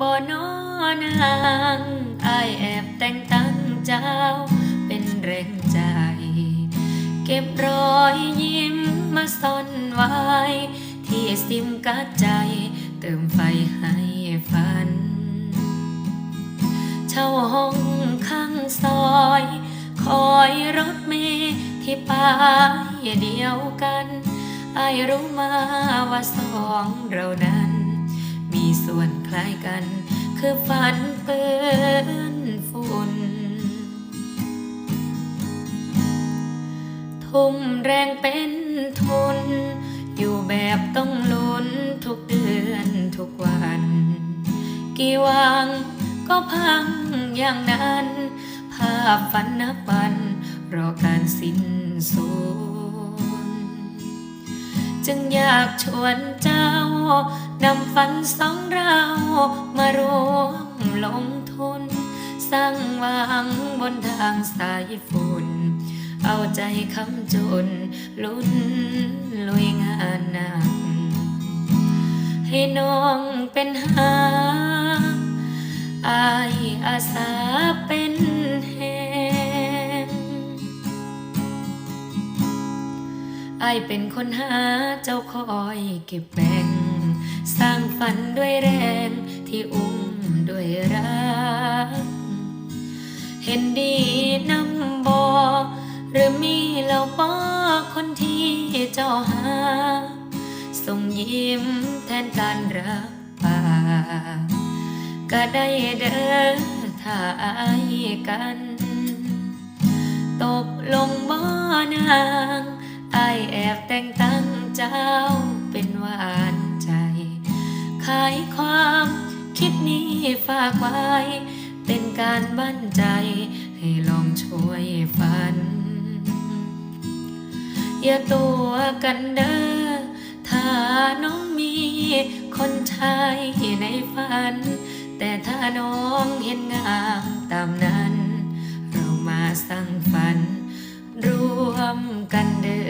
บ่นอนางอายแอบแต่งตั้งเจ้า เป็นแรงใจ เก็บรอยยิ้มมาซ่อนไว้ ที่ซิมกัดใจ เติมไฟให้ฝัน เช่าห้องข้างซอย คอยรถเมล์ที่ป้ายเดียวกันไอายรู้มาว่าสองเรานั้น มีส่วนคล้ายกัน คือฝันเปื้อนฝุ่น ทุ่มแรงเป็นทุน อยู่แบบต้องลุ้นทุกเดือนทุกวัน กี่วังก็พังอย่างนั้น ภาพฝันนับวันรอการสิ้นสุดจึงอยากชวนเจ้า นำฝันสองเรามารวมลงทุน สร้างวังบนทางสายฝุ่น เอาใจคำจน ลุ้นลุยงานหนักให้น้องเป็นหาอายอาสาเป็นแหงอายเป็นคนหาเจ้าคอยเก็บแบ่ง สร้างฝันด้วยแรงที่อุ้มด้วยรัก เห็นดีนำบอหรือมีเหล่าปอคนที่เจ้าหา ส่งยิ้มแทนการรับปากก็ได้เด้อถ้าอายกัน ตกลงบ่นางไอแอบแต่งตั้งเจ้าเป็นหวานายความ คิดนี้ฝากไว้ เป็นการบั้นใจ ให้ลองช่วยฝัน อย่าตัวกันเด้อถ้าน้องมีคนชายในฝัน แต่ถ้าน้องเห็นงามตามนั้น เรามาสร้างฝัน ร่วมกันเด้อ